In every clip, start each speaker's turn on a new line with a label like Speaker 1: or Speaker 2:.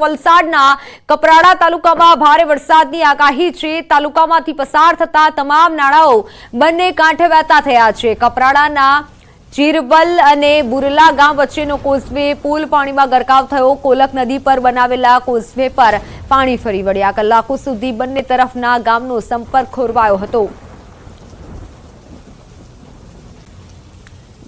Speaker 1: વલસાડના કપરાડા તાલુકામાં ભારે વરસાદની આગાહી છે. તાલુકામાંથી પસાર થતા તમામ નાળાઓ બંને કાંઠે થયા છે. કપરાડાના ચીરબલ અને બુરલા ગામ વચ્ચેનો કોઝવે પુલ પાણીમાં ગરકાવ થયો. કોલક નદી પર બનાવેલા કોઝવે પર પાણી ફરી વળ્યા. કલાકો સુધી બંને તરફના ગામનો સંપર્ક ખોરવાયો હતો.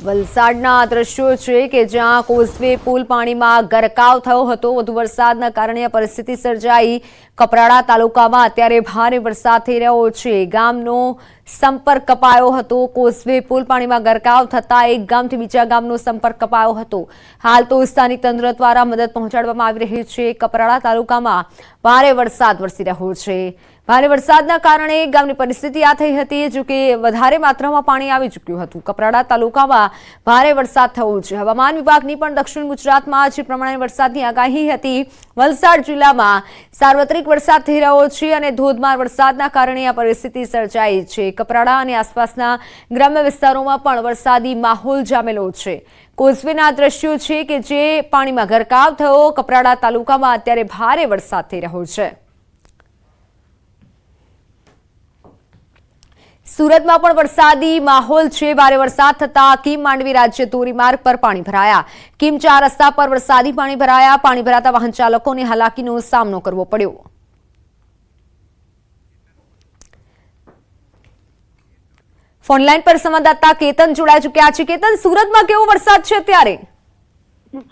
Speaker 1: વલસાડના દ્રશ્યો છે કે જ્યાં કોઝવે પુલ પાણીમાં ગરકાવ થયો હતો. વધુ વરસાદના કારણે પરિસ્થિતિ સર્જાઈ. કપરાડા તાલુકામાં અત્યારે ભારે વરસાદ થઈ રહ્યો છે. ગામનો સંપર્ક કપાયો હતો. કોઝવે પુલ પાણીમાં ગરકાવ થતા એક ગામથી બીજા ગામનો સંપર્ક કપાયો હતો. હાલ તો સ્થાનિક તંત્ર દ્વારા મદદ પહોંચાડવામાં આવી રહી છે. કપરાડા તાલુકામાં ભારે વરસાદ વરસી રહ્યો છે. ભારે વરસાદના કારણે ગામની પરિસ્થિતિ આ થઈ હતી, જો કે વધારે માત્રામાં પાણી આવી ચૂક્યું હતું. કપરાડા તાલુકામાં ભારે વરસાદ થયો છે. હવામાન વિભાગની પણ દક્ષિણ ગુજરાતમાં જે પ્રમાણે વરસાદની આગાહી હતી, વલસાડ જિલ્લામાં સાર્વત્રિક વરસાદ થઈ રહ્યો છે અને ધોધમાર વરસાદના કારણે આ પરિસ્થિતિ સર્જાઈ છે. કપરાડા અને આસપાસના ગ્રામ્ય વિસ્તારોમાં પણ વરસાદી માહોલ જામેલો છે. કોઝવેના દ્રશ્યો છે કે જે પાણીમાં ગરકાવ થયો. કપરાડા તાલુકામાં અત્યારે ભારે વરસાદ થઈ રહ્યો છે. સુરતમાં પણ વરસાદી માહોલ છે. ભારે વરસાદ થતા કિમ માંડવી રાજ્ય ધોરીમાર્ગ પર પાણી ભરાયા. કિમ ચાર રસ્તા પર વરસાદી પાણી ભરાયા. પાણી ભરાતા વાહન ચાલકોને હાલાકીનો સામનો કરવો પડ્યો. ફોનલાઈન પર સંવાદદાતા કેતન જોડાઈ ચુક્યા છે. કેતન, સુરતમાં કેવો વરસાદ છે અત્યારે?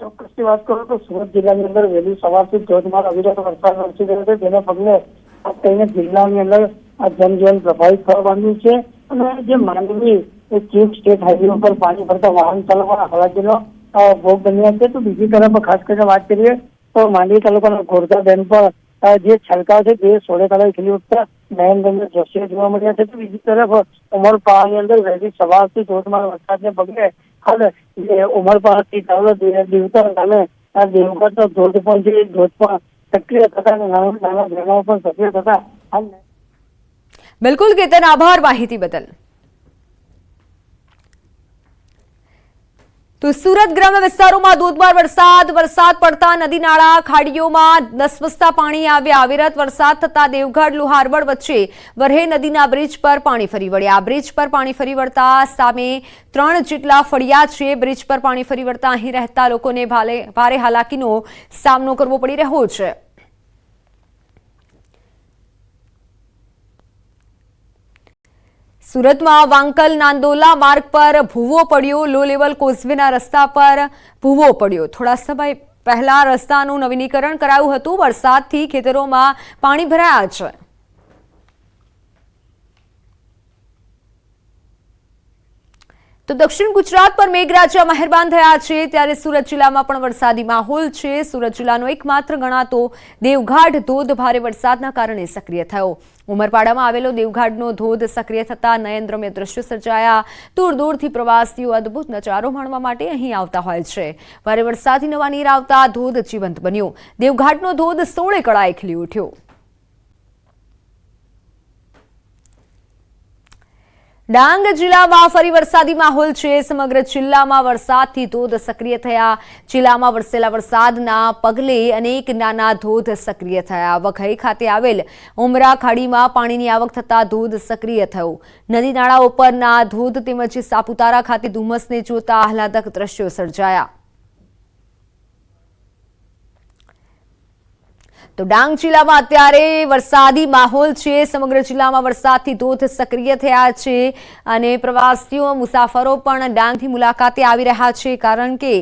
Speaker 2: ચોક્કસથી વાત કરું તો સુરત જિલ્લાની અંદર વહેલી સવારથી ધોધમાર અવિરત વરસાદ વરસી રહ્યો છે. જેના પગલે જિલ્લાની અંદર આ જનજીવન પ્રભાવિત થવા માંડ્યું છે અને જે માંડવી એ ચીફ સ્ટેટ હાઈવે ઉપર પાણી ભરતા વાહન ચાલકોના હાલાકીનો અ, ભોગ બન્યા છે. તો બીજી તરફ ખાસ કરીને વાત કરીએ તો માંડવી તાલુકાના ગોરધા ડેમ પર અ, જે છલકાવ છે તે સોળે કલાક ખીલી ઉઠતા નયનરમ્ય દ્રશ્યો જોવા મળ્યા છે. તો બીજી તરફ ઉમરપાડાની અંદર વહેલી સવારથી ધોધમાર વરસાદને પગલે હાલ જે ઉમરપાડાથી ચાલો દિવતા ગામે આ દેવગઢનો ધોધ પણ છે એ ધોધ પણ સક્રિય થતા અને નાના નાના ઝરણાઓ પણ સક્રિય થતા હાલ
Speaker 1: બિલકુલ કેતન આભાર માહિતી બદલ. તો સુરત ગ્રામ્ય વિસ્તારોમાં ધોધમાર વરસાદ વરસાદ પડતા નદી નાળા, ખાડીઓમાં નસવસતા પાણી આવ્યા. અવિરત વરસાદ થતા દેવગઢ લુહારવડ વચ્ચે વરહે નદીના બ્રિજ પર પાણી ફરી વળ્યા. બ્રિજ પર પાણી ફરી વળતા સામે ત્રણ જેટલા ફળિયા છે. બ્રિજ પર પાણી ફરી વળતા અહીં રહેતા લોકોને ભારે હાલાકીનો સામનો કરવો પડી રહ્યો છે. સુરતમાં વાંકલ નાંદોલા માર્ગ પર ભૂવો પડ્યો. લો લેવલ કોઝવેના રસ્તા પર ભૂવો પડ્યો. થોડા સમય પહેલા રસ્તાનું નવીનીકરણ કરાયું હતું. વરસાદથી ખેતરોમાં પાણી ભરાયા છે. તો દક્ષિણ ગુજરાત પર મેઘરાજા મહેરબાન થયા છે, ત્યારે સુરત જિલ્લામાં પણ વરસાદી માહોલ છે. સુરત જિલ્લાનો એકમાત્ર ગણાતો દેવઘાટ ધોધ ભારે વરસાદના કારણે સક્રિય થયો. ઉમરપાડામાં આવેલો દેવઘાટનો ધોધ સક્રિય થતા નયનરમ્ય દ્રશ્યો સર્જાયા. દૂર દૂરથી પ્રવાસીઓ અદ્ભુત નજારો માણવા માટે અહીં આવતા હોય છે. ભારે વરસાદથી નવા નીર આવતા ધોધ જીવંત બન્યો. દેવઘાટનો ધોધ સોળે કળાએ ખીલી ઉઠ્યો. ડાંગ જિલ્લામાં ફરી વરસાદી માહોલ છે. સમગ્ર જિલ્લામાં વરસાદથી ધોધ સક્રિય થયા. જિલ્લામાં વરસેલા વરસાદના પગલે અનેક નાના ધોધ સક્રિય થયા. વઘઈ ખાતે આવેલ ઉમરા ખાડીમાં પાણીની આવક થતા ધોધ સક્રિય થયો. નદી નાળા ઉપરના ધોધ તેમજ સાપુતારા ખાતે ધુમ્મસને જોતા આહલાદક દ્રશ્યો સર્જાયા. તો ડાંગ જિલ્લામાં અત્યારે વરસાદી માહોલ છે. સમગ્ર જિલ્લામાં વરસાદથી ધોધ સક્રિય થયા છે અને પ્રવાસીઓ, મુસાફરો પણ ડાંગથી મુલાકાતે આવી રહ્યા છે કારણ કે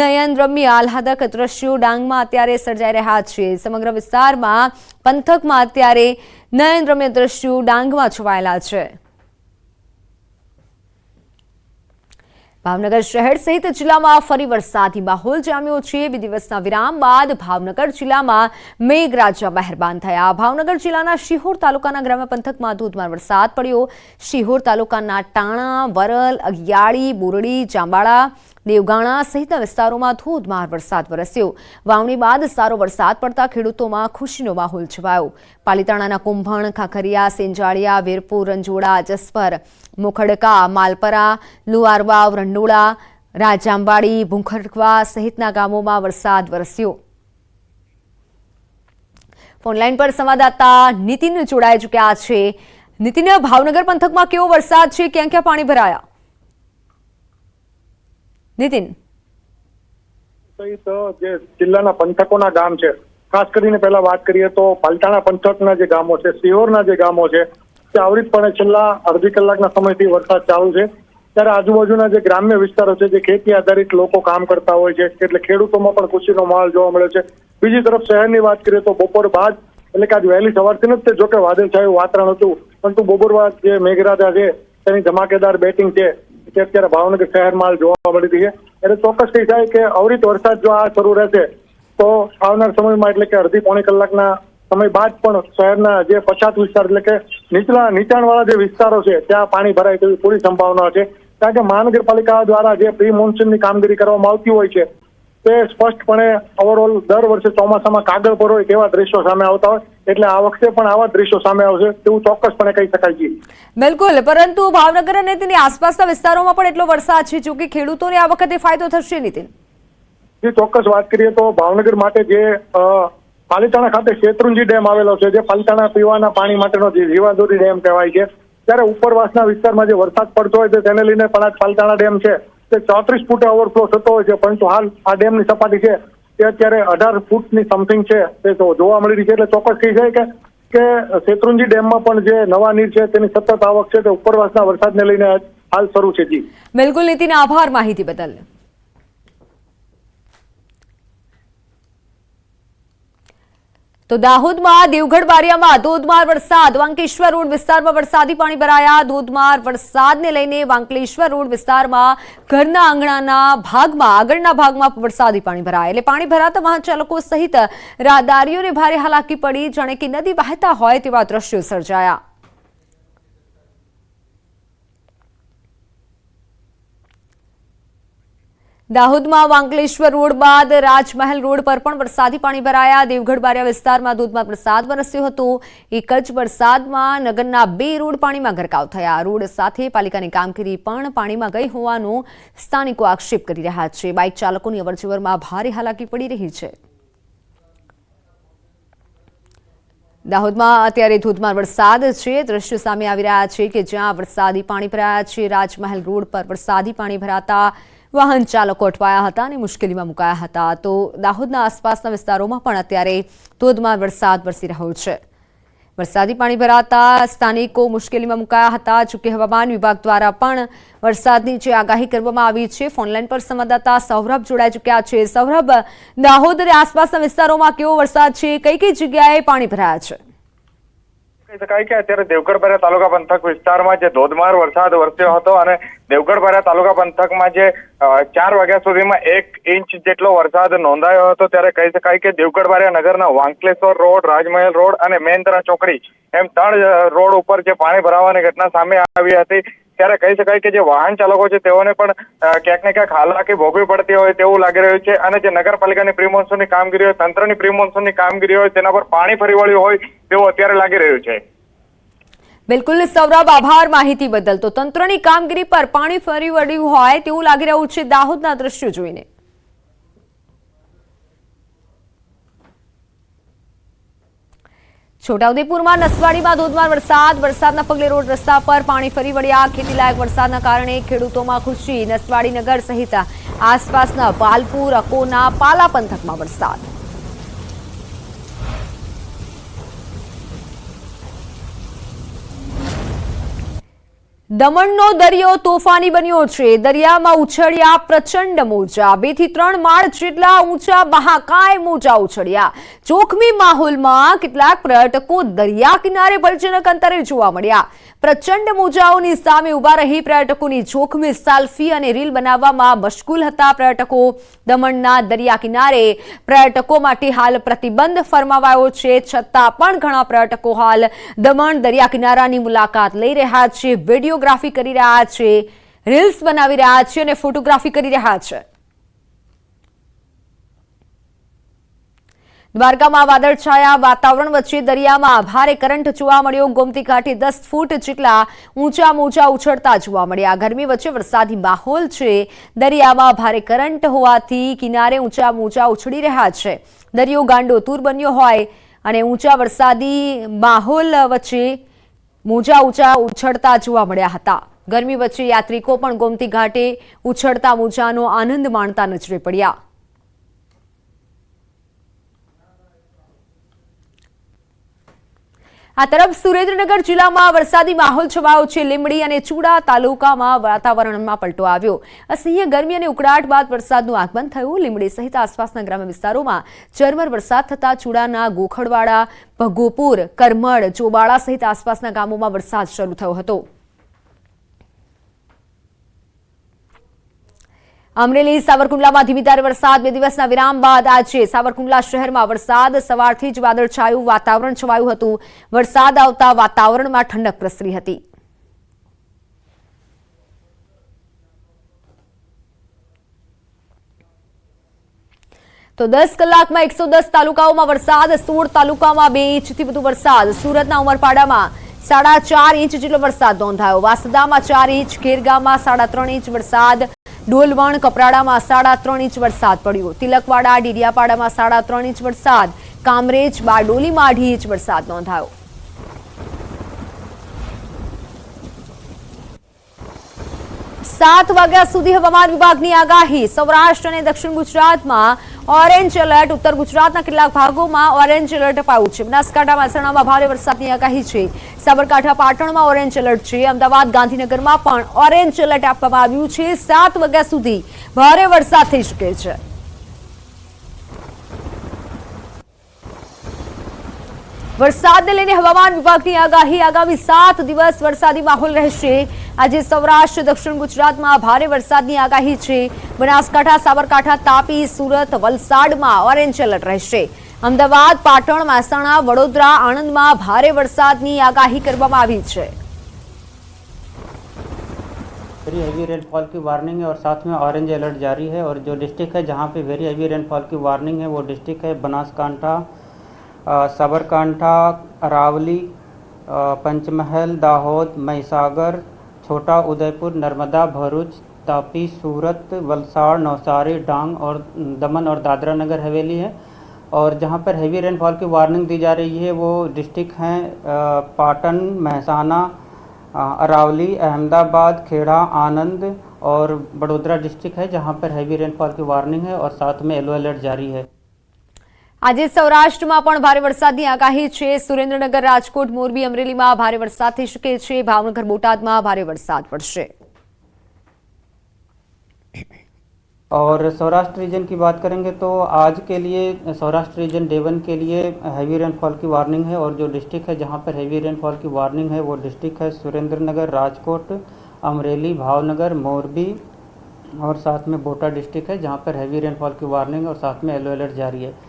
Speaker 1: નયનરમ્ય આહલાદક દ્રશ્યો ડાંગમાં અત્યારે સર્જાઈ રહ્યા છે. સમગ્ર વિસ્તારમાં પંથકમાં અત્યારે નયનરમ્ય દ્રશ્યો ડાંગમાં છવાયેલા છે. ભાવનગર શહેર સહિત જિલ્લામાં ફરી વરસાદી માહોલ જામ્યો છે. બે દિવસના વિરામ બાદ ભાવનગર જિલ્લામાં મેઘરાજા મહેરબાન થયા. ભાવનગર જિલ્લાના શિહોર તાલુકાના ગ્રામ્ય પંથકમાં ધોધમાર વરસાદ પડ્યો. શિહોર તાલુકાના ટાણા, વરલ, અગિયાળી, બોરડી, જાંબાળા દેવગાણા સહિતના વિસ્તારોમાં ધોધમાર વરસાદ વરસ્યો. વાવણી બાદ સારો વરસાદ પડતા ખેડૂતોમાં ખુશીનો માહોલ છવાયો. પાલીતાણાના કુંભણ, ખાખરિયા, સેંજાળિયા, વીરપુર, રંજોડા, જસપર, મોખડકા, માલપરા લુઆરવાવ રંડોળા રાજાંબાડી ભૂંખડવા સહિતના ગામોમાં વરસાદ વરસ્યો. ફોનલાઈન પર સંવાદદાતા નીતિન જોડાઈ ચૂક્યા છે. નીતિન, ભાવનગર પંથકમાં કેવો વરસાદ છે? ક્યાં ક્યાં પાણી ભરાયા? નીતિન.
Speaker 3: જે જિલ્લાના પંથકોના ગામ છે, ખાસ કરીને પહેલા વાત કરીએ તો પાલતાણા પંથકના જે ગામો છે, સિહોરના જે ગામો છે, તે આવરિતપણે છેલ્લા અડધી કલાકના સમયથી વરસાદ ચાલુ છે. ત્યારે આજુબાજુના જે ગ્રામ્ય વિસ્તારો છે, જે ખેતી આધારિત લોકો કામ કરતા હોય છે, એટલે ખેડૂતોમાં પણ ખુશીનો માહોલ જોવા મળ્યો છે. બીજી તરફ શહેરની વાત કરીએ તો બપોર બાદ, એટલે કે આજ વહેલી સવારથી જ જોકે વાદળછાયું વાતાવરણ હતું, પરંતુ બપોર બાદ જે મેઘરાજા છે, તેની ધમાકેદાર બેટિંગ છે તે અત્યારે ભાવનગર શહેરમાં જોવા મળી રહી છે. એટલે ચોક્કસ કહી શકાય કે અવિરત વરસાદ જો આ શરૂ રહેશે, તો આવનાર સમયમાં એટલે કે અડધી પોણી કલાકના સમય બાદ પણ શહેરના જે પછાત વિસ્તાર એટલે કે નીચલા, નીચાણવાળા જે વિસ્તારો છે, ત્યાં પાણી ભરાય તેવી પૂરી સંભાવના છે. કારણ કે મહાનગરપાલિકા દ્વારા જે પ્રી મોન્સૂનની કામગીરી કરવામાં આવતી હોય છે, તે સ્પષ્ટપણે ઓવરઓલ દર વર્ષે ચોમાસામાં કાગળ પર હોય તેવા દ્રશ્યો સામે આવતા હોય. એટલે આ વખતે પણ આવા દ્રશ્યો સામે આવશે તેવું ચોક્કસપણે કહી શકાય છે.
Speaker 1: બિલકુલ પરંતુ ભાવનગર અને તેની આસપાસના વિસ્તારોમાં પણ એટલો વરસાદ છે જો કે ખેડૂતોને આ વખતે ફાયદો થશે નીતિન.
Speaker 3: જે ચોક્કસ વાત કરીએ તો ભાવનગર માટે જે પાલીતાણા ખાતે શેત્રુંજી ડેમ આવેલો છે જે પાલીતાણા પીવાના પાણી માટેનો જે જીવાદોરી ડેમ કહેવાય છે. ત્યારે ઉપરવાસના વિસ્તારમાં જે વરસાદ પડતો હોય છે તેને લઈને પણ આ પાલીતાણા ડેમ છે. તે ચોત્રીસ ફૂટે ઓવરફ્લો થતો હોય છે પરંતુ હાલ આ ડેમની સપાટી છે તે અત્યારે અઢાર ફૂટની સમથિંગ છે, તે જોવા મળી રહી છે, એટલે ચોક્કસ કહી જાય કે કે શેત્રુંજી ડેમમાં પણ જે નવા નીર છે, તેની સતત આવક છે, તે ઉપરવાસના વરસાદને લઈને હાલ શરૂ છે જી.
Speaker 1: બિલકુલ નીતિન આભાર માહિતી બદલ. તો દાહોદમાં દેવગઢ બારિયામાં ધોધમાર વરસાદ. વાંકેશ્વર રોડ વિસ્તારમાં વરસાદી પાણી ભરાયા. ધોધમાર વરસાદને લઈને વાંકલેશ્વર રોડ વિસ્તારમાં ઘરના આંગણાના ભાગમાં, આગળના ભાગમાં વરસાદી પાણી ભરાયા. એટલે પાણી ભરાતા વાહન ચાલકો સહિત રાહદારીઓને ભારે હાલાકી પડી. જાણે કે નદી વહેતા હોય તેવા દ્રશ્યો સર્જાયા. દાહોદમાં વાંકલેશ્વર રોડ બાદ રાજમહેલ રોડ પર પણ વરસાદી પાણી ભરાયા. દેવગઢ બારિયા વિસ્તારમાં ધોધમાર વરસાદ વરસ્યો હતો. એક જ વરસાદમાં નગરના બે રોડ પાણીમાં ગરકાવ થયા. રોડ સાથે પાલિકાની કામગીરી પણ પાણીમાં ગઈ હોવાનો સ્થાનિકો આક્ષેપ કરી રહ્યા છે. બાઇક ચાલકોની અવરજવરમાં ભારે હાલાકી પડી રહી છે. દાહોદમાં અત્યારે ધોધમાર વરસાદ છે. દ્રશ્યો સામે આવી રહ્યા છે કે જ્યાં વરસાદી પાણી ભરાયા છે. રાજમહેલ રોડ પર વરસાદી પાણી ભરાતા વાહન ચાલકો અટવાયા હતા અને મુશ્કેલીમાં મુકાયા હતા. તો દાહોદના આસપાસના વિસ્તારોમાં પણ અત્યારે ધોધમાર વરસાદ વરસી રહ્યો છે. વરસાદી પાણી ભરાતા સ્થાનિકો મુશ્કેલીમાં મુકાયા હતા. જોકે હવામાન વિભાગ દ્વારા પણ વરસાદની જે આગાહી કરવામાં આવી છે ફોનલાઈન પર સંવાદદાતા સૌરભ જોડાઈ ચૂક્યા છે. સૌરભ, દાહોદ અને આસપાસના વિસ્તારોમાં કેવો વરસાદ છે? કઈ કઈ જગ્યાએ પાણી ભરાયા છે?
Speaker 4: કહી શકાય અત્યારે દેવગઢ તાલુકા પંથક વિસ્તારમાં જે ધોધમાર વરસાદ વરસ્યો હતો અને દેવગઢ તાલુકા પંથકમાં જે ચાર વાગ્યા સુધીમાં એક ઇંચ જેટલો વરસાદ નોંધાયો હતો ત્યારે કહી શકાય કે દેવગઢ નગરના વાંકલેશ્વર રોડ, રાજમહેલ રોડ અને મેંદરા ચોકડી એમ ત્રણ રોડ ઉપર જે પાણી ભરાવાની ઘટના સામે આવી હતી. ત્યારે કહી શકાય કે જે વાહન ચાલકો છે તેઓને પણ ક્યાંક ને ક્યાંક હાલાકી ભોગવી પડતી હોય તેવું લાગી રહ્યું છે અને જે નગરપાલિકાની પ્રી મોન્સૂનની કામગીરી હોય, તંત્રની પ્રી મોન્સૂનની કામગીરી હોય તેના પર પાણી ફરી વળ્યું હોય તેવું અત્યારે લાગી રહ્યું છે.
Speaker 1: બિલકુલ સૌરભ, આભાર માહિતી બદલ. તો તંત્રની કામગીરી પર પાણી ફરી વળ્યું હોય તેવું લાગી રહ્યું છે દાહોદના દ્રશ્યો જોઈને. છોટાઉદેપુરમાં નસવાડીમાં ધોધમાર વરસાદ. વરસાદના પગલે રોડ રસ્તા પર પાણી ફરી વળ્યા. ખેતીલાયક વરસાદના કારણે ખેડૂતોમાં ખુશી. નસવાડી નગર સહિત આસપાસના પાલપુર, અકોના, પાલા પંથકમાં વરસાદ. દમણનો દરિયો તોફાની બન્યો છે. દરિયામાં ઉછળ્યા પ્રચંડ મોજા. બેથી ત્રણ માળ જેટલા ઊંચા મહાકાય મોજા ઉછળ્યા. જોખમી માહોલમાં કેટલાક પર્યટકો દરિયા કિનારે ભયજનક અંતરે જોવા મળ્યા. પ્રચંડ મોજાઓની સામે ઊભા રહી પર્યટકોની જોખમી સેલ્ફી અને રીલ બનાવવામાં મશગુલ હતા. પર્યટકો દમણના દરિયા કિનારે પર્યટકો માટે હાલ પ્રતિબંધ ફરમાવાયો છે. છતાં પણ ઘણા પર્યટકો હાલ દમણ દરિયા કિનારાની મુલાકાત લઈ રહ્યા છે. વિડીયોગ્રાફી કરી રહ્યા છે. રીલ્સ બનાવી રહ્યા છે અને ફોટોગ્રાફી કરી રહ્યા છે. દ્વારકામાં વાદળછાયા વાતાવરણ વચ્ચે દરિયામાં ભારે કરંટ જોવા મળ્યો. ગોમતી ઘાટી દસ ફૂટ જેટલા ઊંચા મોજા ઉછળતા જોવા મળ્યા. ગરમી વચ્ચે વરસાદી માહોલ છે. દરિયામાં ભારે કરંટ હોવાથી કિનારે ઊંચા મોજા ઉછળી રહ્યા છે. દરિયો ગાંડો તૂર બન્યો હોય અને ઊંચા વરસાદી માહોલ વચ્ચે મોજા ઊંચા ઉછળતા જોવા મળ્યા હતા. ગરમી વચ્ચે યાત્રિકો પણ ગોમતી ઘાટે ઉછળતા મોજાનો આનંદ માણતા નજરે પડ્યા. આ તરફ સુરેન્દ્રનગર જિલ્લામાં વરસાદી માહોલ છવાયો છે. લીમડી અને ચૂડા તાલુકામાં વાતાવરણમાં પલટો આવ્યો. અસહ્ય ગરમી અને ઉકળાટ બાદ વરસાદનું આગમન થયું. લીમડી સહિત આસપાસના ગ્રામ્ય વિસ્તારોમાં ઝરમર વરસાદ થતા ચૂડાના ગોખડવાડા, ભગોપુર કરમળ ચોબાળા સહિત આસપાસના ગામોમાં વરસાદ શરૂ થયો હતો. અમરેલી સાવરકુંડલામાં ધીમીધારે વરસાદ, બે દિવસના વિરામ બાદ આજે સાવરકુંડલા શહેરમાં વરસાદ. સવારથી જ વાદળછાયું વાતાવરણ છવાયું હતું. વરસાદ આવતા વાતાવરણમાં ઠંડક પ્રસરી હતી. તો દસ કલાકમાં એકસો દસ તાલુકાઓમાં વરસાદ, સોળ તાલુકામાં બે ઇંચથી વધુ વરસાદ. સુરતના ઉમરપાડામાં સાડા ચાર ઇંચ જેટલો વરસાદ નોંધાયો. વાસદામાં ચાર ઇંચ, ખેરગામમાં સાડા ત્રણ ઇંચ વરસાદ. ડોલવણ કપરાડામાં સાડા ત્રણ ઇંચ વરસાદ પડ્યો. તિલકવાડા, ડીડિયાપાડામાં સાડા ત્રણ ઇંચ વરસાદ. કામરેજ બારડોલીમાં અઢી ઇંચ વરસાદ નોંધાયો. સાત વાગ્યા સુધી હવામાન વિભાગની આગાહી. સૌરાષ્ટ્ર અને દક્ષિણ ગુજરાતમાં ઓરેન્જ એલર્ટ ઉત્તર ગુજરાતના કેટલાક ભાગોમાં ઓરેન્જ એલર્ટ અપાયું છે. બનાસકાંઠા મહેસાણામાં ભારે વરસાદની આગાહી છે. સાબરકાંઠા, પાટણમાં ઓરેન્જ એલર્ટ છે. અમદાવાદ, ગાંધીનગરમાં પણ ઓરેન્જ એલર્ટ આપવામાં આવ્યું છે. સાત વાગ્યા સુધી ભારે વરસાદ થઈ શકે છે. વરસાદને લઈને હવામાન વિભાગની આગાહી. આગામી સાત દિવસ વરસાદી માહોલ રહેશે. આજે સૌરાષ્ટ્ર દક્ષિણ ગુજરાતમાં ભારે વરસાદની આગાહી છે બનાસકાંઠા સાબરકાંઠા તાપી સુરત વલસાડમાં ઓરેન્જ એલર્ટ રહેશે અમદાવાદ પાટણ મહેસાણા વડોદરા આણંદમાં ભારે વરસાદની આગાહી કરવામાં આવી છે
Speaker 5: वेरी हैवी रेनफॉल की वार्निंग है और साथ में ऑरेंज अलर्ट जारी है और जो डिस्ट्रिक्ट है जहाँ पे वेरी हैवी रेनफॉल की वार्निंग है वो डिस्ट्रिक्ट है बनासकांठा अ, साबरकांठा अरावली अ, पंचमहल दाहोद महिसागर छोटा उदयपुर, नर्मदा, भरूच, तापी, सूरत, वलसाड़, नवसारी, डांग और दमन और दादरा नगर हवेली है। और जहाँ पर हैवी रेनफॉल की वार्निंग दी जा रही है, वो डिस्ट्रिक्ट हैं पाटन, महसाना अरावली, अहमदाबाद, खेड़ा, आनंद और बड़ोदरा डिस्ट्रिक्ट है जहाँ पर हैवी रेनफॉल की वार्निंग है और साथ में येलो अलर्ट जारी है।
Speaker 1: આજે સૌરાષ્ટ્રમાં પણ ભારે વરસાદની આગાહી છે સુરેન્દ્રનગર રાજકોટ મોરબી અમરેલીમાં ભારે વરસાદ થઈ શકે છે ભાવનગર બોટાદમાં ભારે વરસાદ પડશે
Speaker 5: और सौराष्ट्र रीजन की बात करेंगे तो आज के लिए सौराष्ट्र रीजन डेवन के लिए हैवी रेनफॉल की वार्निंग है और जो डिस्ट्रिक्ट है जहाँ पर हैवी रेनफॉल की वार्निंग है वो डिस्ट्रिक्ट है सुरेंद्र नगर राजकोट अमरेली भावनगर मोरबी और साथ में बोटा डिस्ट्रिक्ट है जहाँ पर हैवी रेनफॉल की वार्निंग और साथ में येलो अलर्ट जारी है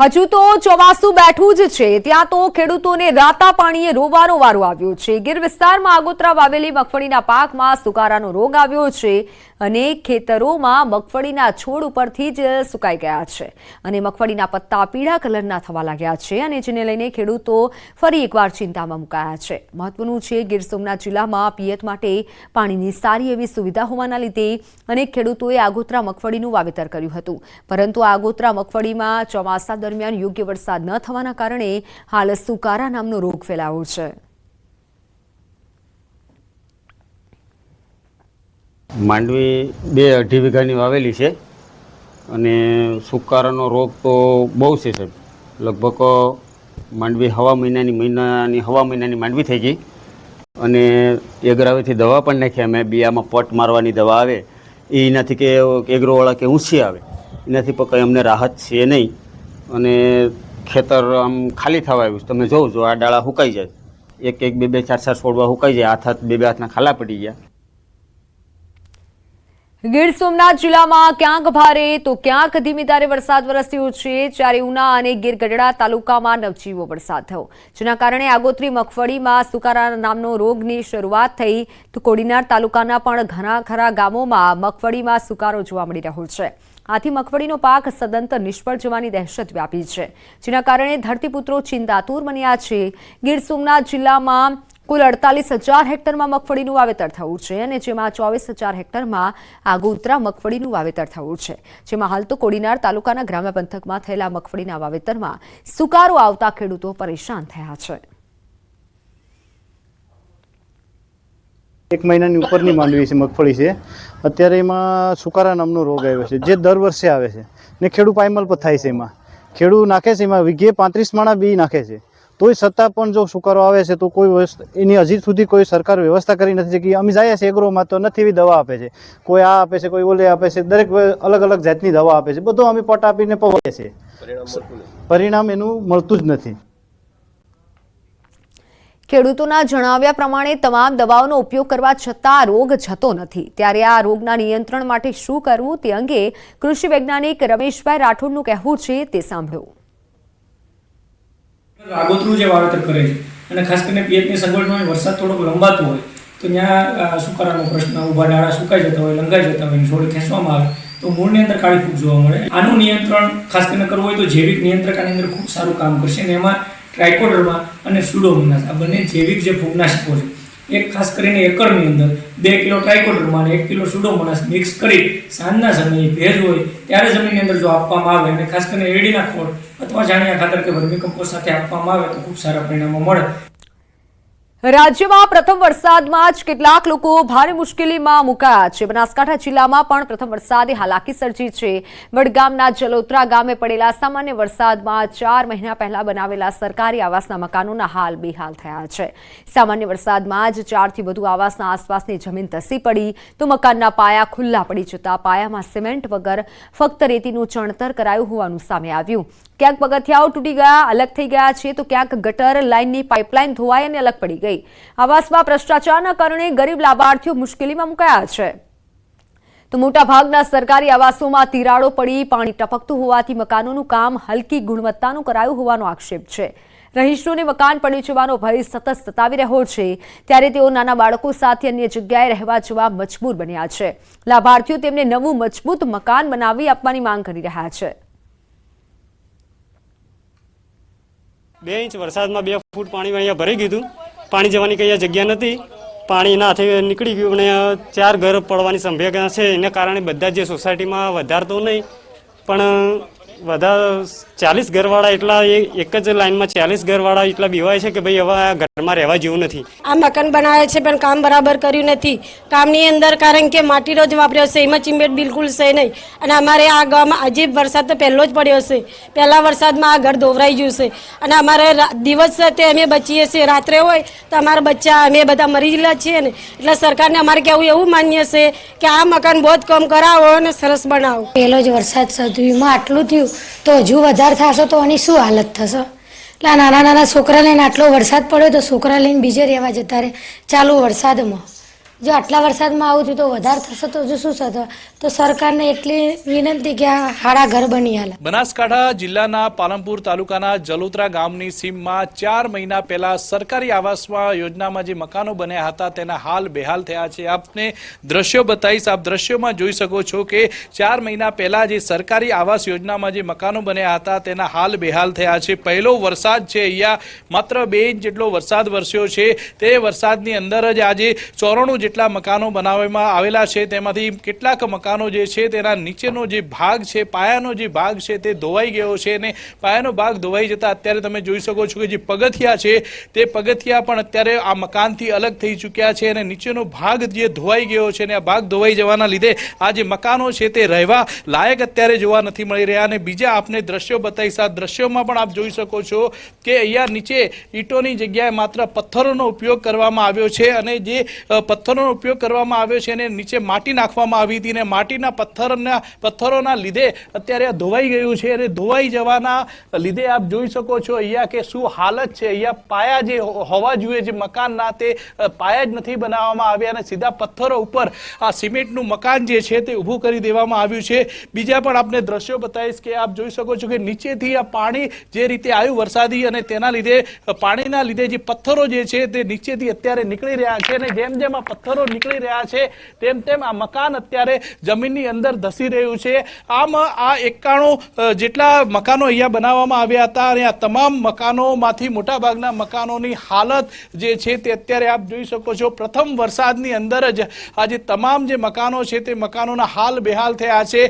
Speaker 1: હજુ તો ચોમાસું બેઠું જ છે. ત્યાં તો ખેડૂતોને રાતા પાણીએ રોવાનો વારો આવ્યો છે. ગીર વિસ્તારમાં આગોતરા વાવેલી મગફળીના પાકમાં સુકારાનો રોગ આવ્યો છે. અને ખેતરોમાં મગફળીના છોડ ઉપરથી જ સુકાઈ ગયા છે. અને મગફળીના પત્તા પીળા કલરના થવા લાગ્યા છે અને જેને લઈને ખેડૂતો ફરી એકવાર ચિંતામાં મુકાયા છે. મહત્વનું છે ગીર સોમનાથ જિલ્લામાં પિયત માટે પાણીની સારી એવી સુવિધા હોવાના લીધે અનેક ખેડૂતોએ આગોતરા મગફળીનું વાવેતર કર્યું હતું. પરંતુ આગોતરા મગફળીમાં ચોમાસા દરમિયાન યોગ્ય વરસાદ ન થવાના કારણે હાલ સુકારા નામનો રોગ ફેલાયો છે.
Speaker 6: માંડવી બે અઢી વીઘાની વાવેલી છે. અને સુકારાનો રોગ તો બહુ છે સાહેબ. લગભગ માંડવી હવા મહિનાની મહિનાની હવા મહિનાની માંડવી થઈ ગઈ. અને એગરાવેથી દવા પણ નાખી અમે. બિયામાં પટ મારવાની દવા આવે. એનાથી કે એગ્રોવાળા કે ઊંચી આવે. એનાથી પણ કંઈ અમને રાહત છે નહીં. અને ખેતર આમ ખાલી થવા આવ્યું છે. તમે જોવો જો આ ડાળા સુકાઈ જાય. એક એક, બે બે, ચાર ચાર છોડવા સુકાઈ જાય. હાથ હાથ, બે બે હાથના ખાલા પડી ગયા.
Speaker 1: ગીર સોમનાથ જિલ્લામાં ક્યાંક ભારે તો ક્યાંક ધીમી ધારે વરસાદ વરસ્યો છે. જ્યારે ઉના અને ગીર ગઢડા તાલુકામાં નવજીવો વરસાદ થયો. જેના કારણે આગોતરી મગફળીમાં સુકારા નામનો રોગની શરૂઆત થઈ. તો કોડીનાર તાલુકાના પણ ઘણા ખરા ગામોમાં મગફળીમાં સુકારો જોવા મળી રહ્યો છે. આથી મગફળીનો પાક સદંતર નિષ્ફળ જવાની દહેશત વ્યાપી છે. જેના કારણે ધરતીપુત્રો ચિંતાતુર બન્યા છે. ગીર સોમનાથ જિલ્લામાં કુલ અડતાલીસ હજાર હેક્ટરમાં મગફળીનું વાવેતર થયું છે અને જેમાં ચોવીસ હજાર હેક્ટરમાં આગોતરા મગફળીનું વાવેતર થયું છે. જેમાં હાલ તો કોડીનાર તાલુકાના ગ્રામ્ય પંથકમાં થયેલા મગફળીના વાવેતરમાં સુકારો આવતા ખેડૂતો પરેશાન થયા છે.
Speaker 7: એક મહિનાની ઉપરની માંડવી છે, મગફળી છે. અત્યારે એમાં સુકારા નામનો રોગ આવ્યો છે, જે દર વર્ષે આવે છે. ને ખેડૂત પાયમલ પર થાય છે એમાં. ખેડૂત નાખે છે એમાં, વીઘે પાંત્રીસ માણા બી નાખે છે. તોય છતાં પણ જો સુકારો આવે છે તો કોઈ વસ્તુ એની હજી સુધી કોઈ સરકાર વ્યવસ્થા કરી નથી કે અમે જાય છે એગ્રોમાં તો નથી એવી દવા આપે છે. કોઈ આ આપે છે કોઈ ઓલે આપે છે દરેક અલગ અલગ જાતની દવા આપે છે. બધું અમે પટ આપીને પવાય છે પરિણામ એનું મળતું જ નથી.
Speaker 1: ખેડૂતોના જણાવ્યા પ્રમાણે તમામ દવાઓનો ઉપયોગ કરવા છતાં રોગ જતો નથી. ત્યારે આ રોગના નિયંત્રણ માટે શું કરવું તે અંગે કૃષિ વૈજ્ઞાનિક રમેશભાઈ રાઠોડનું કહેવું છે તે સાંભળો.
Speaker 8: આગોતરું જે વાવેતર કરે છે. અને ખાસ કરીને પિયતની સગવડનો હોય, વરસાદ થોડોક લંબાતો હોય, તો ત્યાં સુકારાનો પ્રશ્ન, ઊભા ડાળા સુકાઈ જતા હોય, લંગાઈ જતા હોય છોડ ખેંચવામાં આવે, તો મૂળની અંદર કાળી ફૂગ જોવા મળે. આનું નિયંત્રણ ખાસ કરીને કરવું હોય તો જૈવિક નિયંત્રક આની અંદર ખૂબ સારું કામ કરશે. અને એમાં ટ્રાયકોડરમાં અને સુડોમોનાસ, આ બંને જૈવિક જે ફૂગનાશકો છે એક ખાસ કરીને એકરની અંદર બે કિલો ટ્રાઇકોડર્મા અને એક કિલો સુડોમોનાસ મિક્સ કરી સાંજના સમયે ભેજ હોય ત્યારે જમીનની અંદર જો આપવામાં આવે અને ખાસ કરીને એડીના ખોળ અથવા જાણ્યા ખાતર કે વર્મી કમ્પોસ્ટ સાથે આપવામાં આવે તો ખૂબ સારા પરિણામો મળે.
Speaker 1: રાજ્યમાં પ્રથમ વરસાદમાં જ કેટલાક લોકો ભારે મુશ્કેલીમાં મુકાયા છે. બનાસકાંઠા જિલ્લામાં પણ પ્રથમ વરસાદે હાલાકી સર્જી છે. વડગામના જલોત્રા ગામે પડેલા સામાન્ય વરસાદમાં ચાર મહિના પહેલા બનાવેલા સરકારી આવાસના મકાનોના હાલ બેહાલ થયા છે. સામાન્ય વરસાદમાં જ ચારથી વધુ આવાસના આસપાસની જમીન ધસી પડી તો મકાનના પાયા ખુલ્લા પડી જતા પાયામાં સિમેન્ટ વગર ફક્ત રેતીનું ચણતર કરાયું હોવાનું સામે આવ્યું. ક્યાંક પગથિયાઓ તૂટી ગયા, અલગ થઈ ગયા છે, તો ક્યાંક ગટર લાઇનની પાઇપલાઇન ધોવાઈ અને અલગ પડી ગઈ. આવાસમાં ભ્રષ્ટાચારના કારણે ગરીબ લાભાર્થીઓ મુશ્કેલીમાં મુકાયા છે. તો મોટાભાગના સરકારી આવાસોમાં તિરાડો પડી, પાણી ટપકતું હોવાથી મકાનોનું કામ હલકી ગુણવત્તાનું કરાયું હોવાનો આક્ષેપ છે. રહીશોને મકાન પડી જવાનો ભય સતત સતાવી રહ્યો છે. ત્યારે તેઓ નાના બાળકો સાથે અન્ય જગ્યાએ રહેવા જવા મજબૂર બન્યા છે. લાભાર્થીઓ તેમને નવું મજબૂત મકાન બનાવી આપવાની માંગ કરી રહ્યા છે.
Speaker 9: બે ઇંચ વરસાદમાં બે ફૂટ પાણી અહીંયા ભરી ગયું પાણી જવાની કંઈ જગ્યા નથી. પાણી એના હાથે નીકળી ગયું અને ચાર ઘર પડવાની સંભાવના છે. એના કારણે બધા જે સોસાયટીમાં વધારતો નહીં. પણ વધારે ચાલીસ ઘરવાળા એટલા એ- એક જ લાઈનમાં ચાલીસ ઘરવાળા એટલા બીવાય છે કે ભાઈ હવે આ ઘરમાં રહેવા જેવું નથી.
Speaker 10: આ મકાન બનાવે છે પણ કામ બરાબર કર્યું નથી. કામની અંદર કારણ કે માટીનો જ વાપર્યો છે એમાં ચીમેટ બિલકુલ છે નહીં. અને અમારે આ ગામમાં આજે વરસાદ તો પહેલો જ પડ્યો છે પહેલા વરસાદમાં આ ઘર ધોવરાઈ ગયું છે અને અમારે રા- દિવસ તે અમે બચીએ છીએ. રાત્રે હોય તો અમારા બચ્ચા અમે બધા મરી ગયેલા છીએ ને. એટલે સરકારને અમારે કહેવું એવું માન્ય છે કે આ મકાન બહુ જ કમ કરાવો અને સરસ બનાવો.
Speaker 11: પહેલો જ વરસાદ સધુમાં આટલું થયું તો હજુ વધારે થશે તો આની શું હાલત થશે? એટલે નાના નાના છોકરા લઈને આટલો વરસાદ પડ્યો તો છોકરા લઈને બીજે રહેવા જતા રહે. ચાલુ વરસાદમાં. જો આટલા વરસાદમાં આવું થયું તો વધારે થશે તો હજુ શું થશે? તો સરકારને એટલી વિનંતી કે હાડા ઘર બની હાલ.
Speaker 12: બનાસકાંઠા જિલ્લાના પાલનપુર તાલુકાના જલોત્રા ગામની સીમમાં ચાર મહિના પહેલા સરકારી આવાસમાં યોજનામાં જે મકાનો બન્યા હતા તેના હાલ બેહાલ થયા છે. આપને દ્રશ્યો બતાવીશ. આપ દ્રશ્યોમાં જોઈ શકો છો કે ચાર મહિના પહેલા જે સરકારી આવાસ યોજનામાં જે મકાનો બન્યા હતા તેના હાલ બેહાલ થયા છે. પહેલો વરસાદ છે. અહીંયા માત્ર બે ઇંચ જેટલો વરસાદ વરસ્યો છે. તે વરસાદની અંદર જ આજે ચોરાણું જેટલા મકાનો બનાવવામાં આવેલા છે તેમાંથી કેટલાક મકાનો જે છે તેના નીચેનો જે ભાગ છે પાયાનો જે ભાગ છે તે ધોવાઈ ગયો છે અને પાયાનો ભાગ ધોવાઈ જતા અત્યારે તમે જોઈ શકો છો કે જે પગથિયા છે તે પગથિયા પણ અત્યારે આ મકાનથી અલગ થઈ ચૂક્યા છે અને નીચેનો ભાગ જે ધોવાઈ ગયો છે અને આ ભાગ ધોવાઈ જવાના લીધે આ જે મકાનો છે તે રહેવા લાયક અત્યારે જોવા નથી મળી રહ્યા. અને બીજા આપને દ્રશ્યો બતાવીશ. આ દ્રશ્યોમાં પણ આપ જોઈ શકો છો કે અહીંયા નીચે ઈંટોની જગ્યાએ માત્ર પથ્થરોનો ઉપયોગ કરવામાં આવ્યો છે અને જે અ, પથ્થરોનો ઉપયોગ કરવામાં આવ્યો છે અને નીચે માટી નાખવામાં આવી હતી અને માટીના પથ્થરના પથ્થરોના લીધે અત્યારે આ ધોવાઈ ગયું છે અને ધોવાઈ જવાના લીધે આપ જોઈ શકો છો અહીંયા કે શું હાલત છે. અહીંયા પાયા જે હોવા જોઈએ જે મકાનના તે પાયા જ નથી બનાવવામાં આવ્યા અને સીધા પથ્થરો ઉપર આ સિમેન્ટનું મકાન જે છે તે ઊભું કરી દેવામાં આવ્યું છે. બીજા પણ આપને દ્રશ્યો બતાવીશ કે આપ જોઈ શકો છો કે નીચેથી આ પાણી જે રીતે આવ્યું વરસાદી અને તેના લીધે પાણીના લીધે જે પથ્થરો જે છે તે નીચેથી અત્યારે નીકળી રહ્યા છે અને જેમ જેમ આ પથ્થરો પથ્થરો નીકળી રહ્યા છે. તેમ તેમ આ મકાન અત્યારે જમીનની અંદર ધસી રહ્યું છે. આમ આ એકાણું જેટલા મકાનો અહીંયા બનાવવામાં આવ્યા હતા અને આ તમામ મકાનોમાંથી મોટાભાગના મકાનોની હાલત જે છે તે અત્યારે આપ જોઈ શકો છો. પ્રથમ વરસાદની અંદર જ આ જે તમામ જે મકાનો છે તે મકાનોના હાલ બેહાલ થયા છે.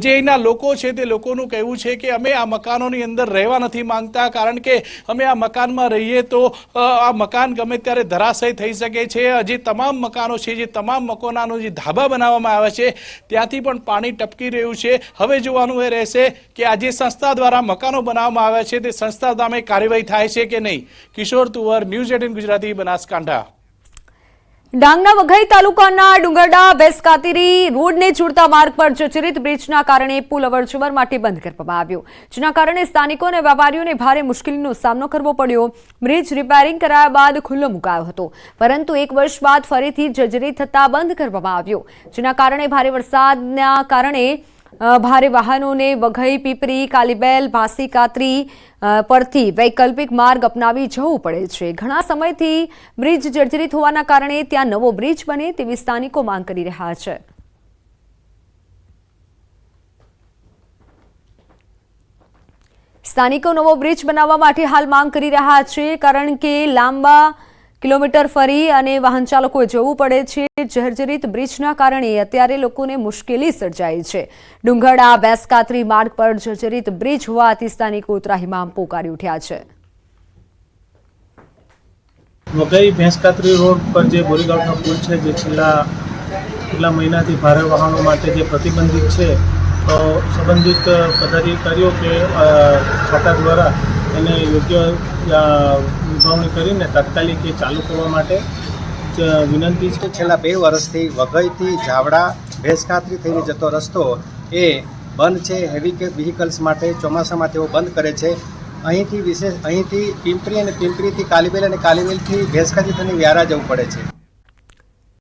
Speaker 12: જે અહીંના લોકો છે તે લોકોનું કહેવું છે કે અમે આ મકાનોની અંદર રહેવા નથી માંગતા કારણ કે અમે આ મકાનમાં રહીએ તો આ મકાન ગમે ત્યારે ધરાશય થઈ શકે છે. હજી તમામ મકાનો છે, જે તમામ મકાનોનો જે ધાબા બનાવવામાં આવે છે, ત્યાંથી પણ પાણી ટપકી રહ્યું છે. હવે જોવાનું એ રહેશે કે આ જે સંસ્થા દ્વારા મકાનો બનાવવામાં આવ્યા છે, તે સંસ્થા સામે કાર્યવાહી થાય છે કે નહીં? Kishor Tuvar, news eighteen Gujarati Banaskantha.
Speaker 1: ડાંગના વઘઈ તાલુકાના ડુંગરડા બેસકાતિરી રોડને જોડતા માર્ગ પર જર્જરિત બ્રિજના કારણે પુલ અવરજવર માટે બંધ કરવામાં આવ્યો. જેના કારણે સ્થાનિકો અને વેપારીઓને ભારે મુશ્કેલીનો સામનો કરવો પડ્યો. બ્રિજ રિપેરિંગ કરાયા બાદ ખુલ્લો મુકાયો હતો. પરંતુ એક વર્ષ બાદ ફરીથી જર્જરિત થતાં બંધ કરવામાં આવ્યો. જેના કારણે ભારે વરસાદના કારણે ભારે વાહનોને વઘઈ, પીપરી, કાલીબેલ ભાસી કાતરી પરથી વૈકલ્પિક માર્ગ અપનાવી જવું પડે છે. ઘણા સમયથી બ્રિજ જર્જરિત હોવાના કારણે ત્યાં નવો બ્રિજ બને તેવી સ્થાનિકો માંગ કરી રહ્યા છે. સ્થાનિકો નવો બ્રિજ બનાવવા માટે હાલ માંગ કરી રહ્યા છે, કારણ કે લાંબા કિલોમીટર ફરી અને વાહન ચાલકોએ જવું પડે છે, જર્જરિત બ્રિજના કારણે અત્યારે લોકોને મુશ્કેલી સર્જાઈ છે. ડુંગરડા, બેસકાતરી માર્ગ પર જર્જરિત બ્રિજ હોવાથી સ્થાનિકો ત્રાહિમામ પોકારી ઉઠ્યા છે.
Speaker 13: વઘઈ ભેંસકાતરી રોડ પર જે બોરીગાંવનો પુલ છે, જે છેલ્લા કેટલા મહિનાથી ભારે વાહનો માટે જે પ્રતિબંધિત છે, તો સંબંધિત પદાધિકારીઓ કે ખાતા દ્વારા એને યોગ્ય વિભાવણી કરીને તાત્કાલિક એ ચાલુ કરવા માટે વિનંતી છે.
Speaker 14: છેલ્લા બે વર્ષથી વઘઈથી જાવડા ભેંસખાતરી થઈને જતો રસ્તો એ બંધ છે. હેવી વ્હીકલ્સ માટે ચોમાસામાં તેઓ બંધ કરે છે. અહીંથી વિશેષ, અહીંથી પિંપરી અને પિંપરીથી કાલીબેલ અને કાલીબેલથી ભેંસખાતરી થઈને વ્યારા જવું પડે છે.